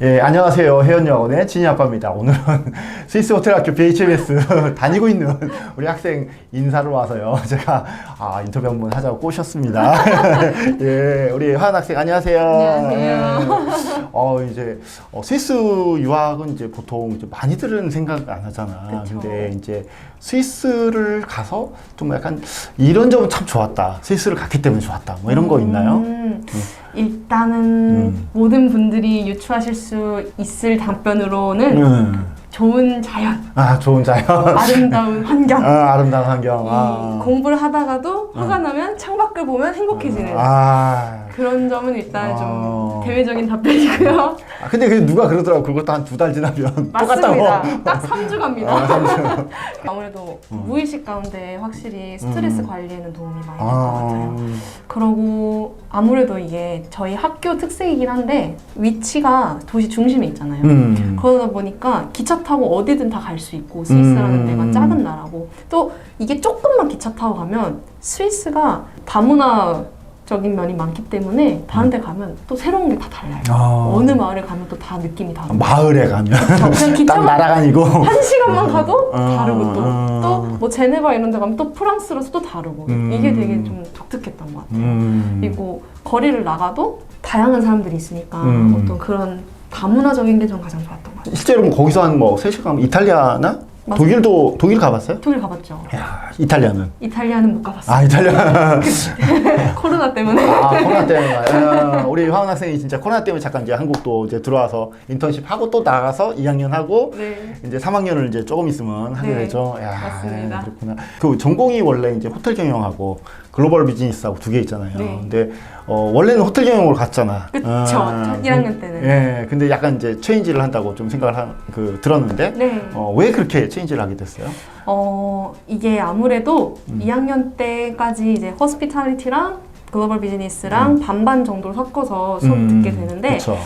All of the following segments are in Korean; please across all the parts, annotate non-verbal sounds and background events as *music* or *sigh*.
예, 안녕하세요. 혜연여원의 진희 아빠입니다. 오늘은 *laughs* 스위스 호텔 학교 BHMS *laughs* 다니고 있는 우리 학생 인사를 와서요. *laughs* 제가 아, 인터뷰 한 번 하자고 꼬셨습니다. 예, 우리 화한 학생 안녕하세요. 안녕하세요. 예. 어, 이제 어, 스위스 유학은 이제 보통 이제 많이들은 생각 안 하잖아. 그쵸. 근데 이제 스위스를 가서 좀 약간 이런 점은 참 좋았다. 스위스를 갔기 때문에 좋았다. 뭐 이런 거 있나요? 음, 일단은 음. 모든 분들이 유추하실 수 있을 답변으로는 음. 좋은 자연, 아, 좋은 자연. 아름다운 *laughs* 환경. 아, 아름다운 환경. 이 아. 공부를 하다가도 화가 나면 창밖을 보면 행복해지는 아. 그런 점은 일단 아. 좀 대외적인 답변이고요. 아, 근데 그 누가 그러더라고. 그것도 한 두 달 지나면 맞습니다. 똑같다고. 딱 3주 갑니다. 아, 삼주. *laughs* 아무래도 음. 무의식 가운데 확실히 스트레스 음. 관리에는 도움이 많이 될 것 같아요. 아. 그러고 아무래도 이게 저희 학교 특색이긴 한데 위치가 도시 중심에 있잖아요. 음. 그러다 보니까 기차 타고 어디든 다 갈 수 있고 스위스라는 음. 데가 작은 나라고 또 이게 조금만 기차 타고 가면 스위스가 다문화 적인 면이 많기 때문에 다른 데 가면 또 새로운 게 다 달라요. 아. 어느 마을에 가면 또 다 느낌이 다르고 마을에 가면 그냥 *laughs* 딴 기차만 나라가 아니고 한 시간만 가도 어, 다르고 어. 또또뭐 제네바 이런 데 가면 또 프랑스라서 또 다르고 음. 이게 되게 좀 독특했던 것 같아요. 음. 그리고 거리를 나가도 다양한 사람들이 있으니까 음. 어떤 그런 다문화적인 게 전 가장 좋았던 것 같아요. 실제로 뭐 거기서 한 뭐 3시간 이탈리아나 맞아요. 독일도 독일 가봤어요? 독일 가봤죠. 야, 이탈리아는 이탈리아는 못 가봤어요. 아, 이탈리아. *laughs* 코로나 때문에. 아, 코로나 때문에. 아, 우리 화은 학생이 진짜 코로나 때문에 잠깐 이제 한국도 이제 들어와서 인턴십 하고 또 나가서 2학년 하고 네. 이제 3학년을 이제 조금 있으면 하게 네, 되죠. 야, 맞습니다. 그렇구나. 그 전공이 원래 이제 호텔 경영하고 글로벌 비즈니스하고 두 개 있잖아요. 네. 근데 어, 원래는 호텔 경영으로 갔잖아. 그쵸. 아, 첫 1학년 때는. 예, 근데 약간 이제 체인지를 한다고 좀 생각을 한, 그 들었는데 네. 어, 왜 그렇게 체인지를 하게 됐어요? 어, 이게 아무래도 음. 2학년 때까지 이제 호스피탈리티랑 글로벌 비즈니스랑 반반 정도를 섞어서 수업 듣게 되는데 음. 그쵸.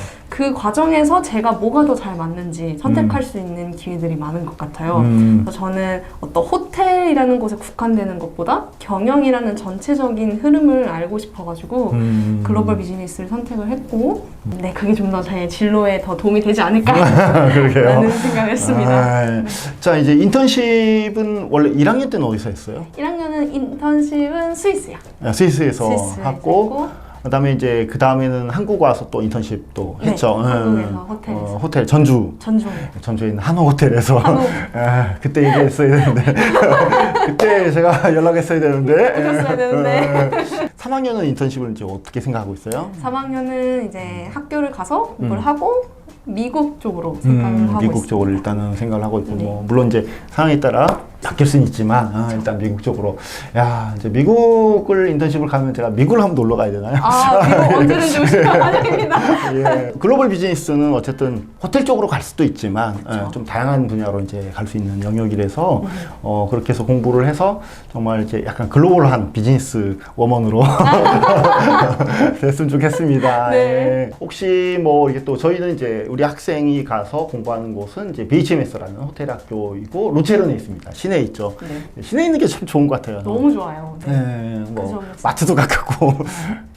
그 과정에서 제가 뭐가 더 잘 맞는지 선택할 수 있는 기회들이 많은 것 같아요. 음, 그래서 저는 어떤 호텔이라는 곳에 국한되는 것보다 경영이라는 전체적인 흐름을 알고 싶어가지고 음. 글로벌 비즈니스를 선택을 했고, 네, 그게 좀 더 제 진로에 더 도움이 되지 않을까라는 *laughs* 그러게요. 생각을 했습니다. 아, 자, 이제 인턴십은 원래 1학년 때는 어디서 했어요? 1학년은 인턴십은 스위스야. 아, 스위스에서 스위스에서 하고, 그다음에 이제 그 다음에는 한국 와서 또 인턴십도 네, 했죠. 한국에서 음. 호텔에서. 어, 호텔 전주 전종에. 전주에 있는 한호 호텔에서 한옥 *laughs* 아, 그때 얘기했어야 되는데 *laughs* 그때 제가 연락했어야 되는데 해줬어야 되는데. 3학년은 인턴십을 이제 어떻게 생각하고 있어요? 3학년은 이제 학교를 가서 뭘 음. 하고 미국 쪽으로 생각을 음, 하고 미국 있습니다. 쪽으로 일단은 생각을 하고 있고 네. 뭐 물론 이제 상황에 따라 바뀔 수는 있지만 아, 일단 미국 쪽으로 야 이제 미국을 인턴십을 가면 제가 미국을 한번 놀러 가야 되나요? 아, 미국 *laughs* 언제든지 오시면 환영입니다. *laughs* 예. 글로벌 비즈니스는 어쨌든 호텔 쪽으로 갈 수도 있지만 그렇죠. 예, 좀 다양한 분야로 이제 갈 수 있는 영역이라서 음. 어, 그렇게 해서 공부를 해서 정말 이제 약간 글로벌한 비즈니스 워먼으로 *laughs* 됐으면 좋겠습니다. 네. 예. 혹시 뭐 이게 또 저희는 이제 우리 학생이 가서 공부하는 곳은 이제 BHMS라는 호텔 학교이고 루체른에 있습니다. 시내에 있죠. 네. 시내에 있는 게 참 좋은 것 같아요. 너무 좋아요. 네. 예, 뭐 그죠, 그죠. 마트도 가깝고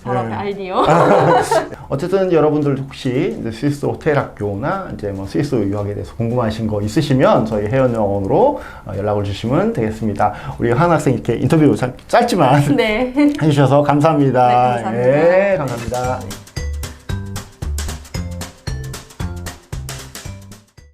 바로 예. 앞에 아이디어. *laughs* 어쨌든 여러분들 혹시 이제 스위스 호텔 학교나 이제 뭐 스위스 유학에 대해서 궁금하신 거 있으시면 저희 혜연 영원으로 어, 연락을 주시면 되겠습니다. 우리 한 학생 이렇게 인터뷰 짧- 짧지만 네. *laughs* 해주셔서 감사합니다. 네, 감사합니다. 예, 감사합니다.